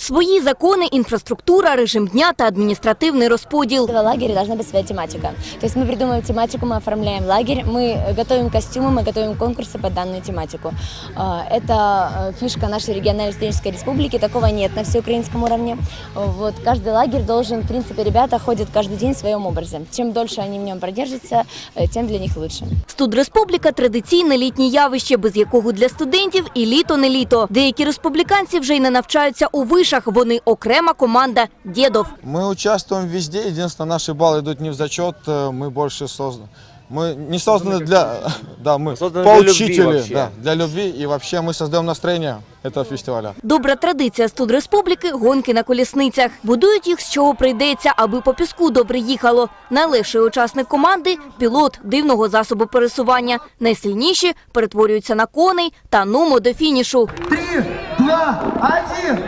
Тут свої закони, інфраструктура, режим дня та адміністративний розподіл. каждого лагеря должна быть своя тематика. То есть мы придумываем тематику, мы оформляем лагерь, мы готовим костюмы, мы готовим конкурсы под данную тематику. А, Это э, фишка нашей региональной студенческой республики, такого нет на всеукраинском уровне. Вот, каждый лагерь должен, в принципе, ребята ходят каждый день в своем образе. Чем дольше они в нем продержатся, э, тем для них лучше. Студреспубліка – традиційне літнє явище, без якого для студентів і літо не літо. Деякі республіканці вже й не навчаються у вишах. Вони окрема команда дєдов. Мы участвуем везде, единственное, наши баллы идут не в зачет, э, мы больше созданы. Мы не созданы для... Да, мы Созданы для любви поучители, вообще. да, для любви, и вообще мы создаем настроение этого фестиваля. Добра традиція студреспубліки – гонки на колісницях. Будують їх з чого прийдеться, аби по піску добре їхало. Найлегший учасник команди – пілот дивного засобу пересування. Найсильніші перетворюються на коней та нумо до фінішу. Три, два, один.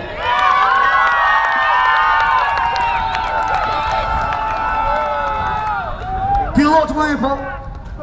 Пилот выпал.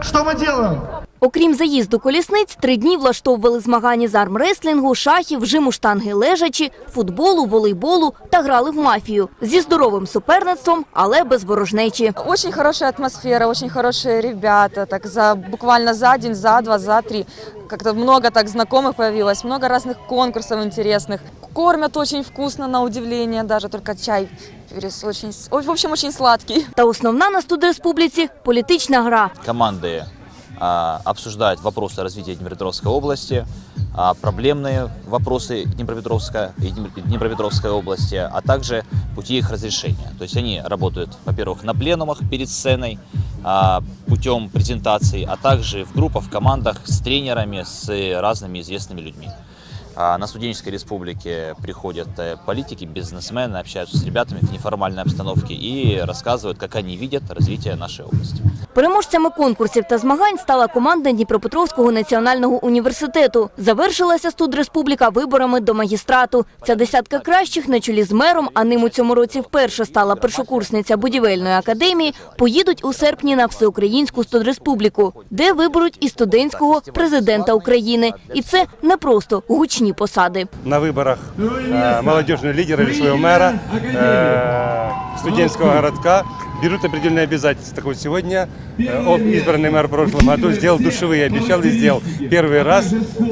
Что мы делаем? Окрім заїзду колісниць, три дні влаштовували змагання з армреслінгу, шахів, жиму штанги лежачі, футболу, волейболу та грали в мафію. Зі здоровим суперництвом, але без ворожнечі. Очень хорошая атмосфера, очень хорошие ребята. Так за буквально за день, за два, за три. Как-то много так знакомых появилось, много разных конкурсов интересных. Кормят очень вкусно, на удивление, даже только чай перес очень, с- в общем, очень сладкий. Та основна на студреспубліці – політична гра. Команды а, обсуждают вопросы развития Днепропетровской области, а, проблемные вопросы Днепропетровска и Днеп- Днепропетровской области, а также пути их разрешения. То есть они работают, во-первых, на пленумах перед сценой, а, путем презентаций, а также в группах, в командах с тренерами, с разными известными людьми. А На студенческой республике приходят э, политики, бизнесмены, общаются с ребятами в неформальной обстановке и рассказывают, как они видят развитие нашей области. Переможцями конкурсів та змагань стала команда Дніпропетровського національного університету. Завершилася студреспубліка виборами до магістрату. Ця десятка кращих на чолі з мером, а ним у цьому році вперше стала першокурсниця будівельної академії, поїдуть у серпні на всеукраїнську студреспубліку, де виберуть і студентського президента України. І це не просто гучні посади. на выборах э, молодежного лидера или своего мэра э, студенческого городка берут определенные обязательства. Так вот сегодня э, об- избранный мэр в прошлом году сделал душевые, обещал и сделал. Первый раз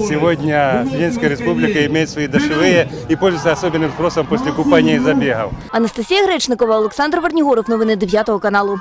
сегодня студенческая республика имеет свои душевые и пользуется особенным спросом после купания и забегов. Анастасія Гречникова, Олександр Варнігоров. Новини 9 каналу.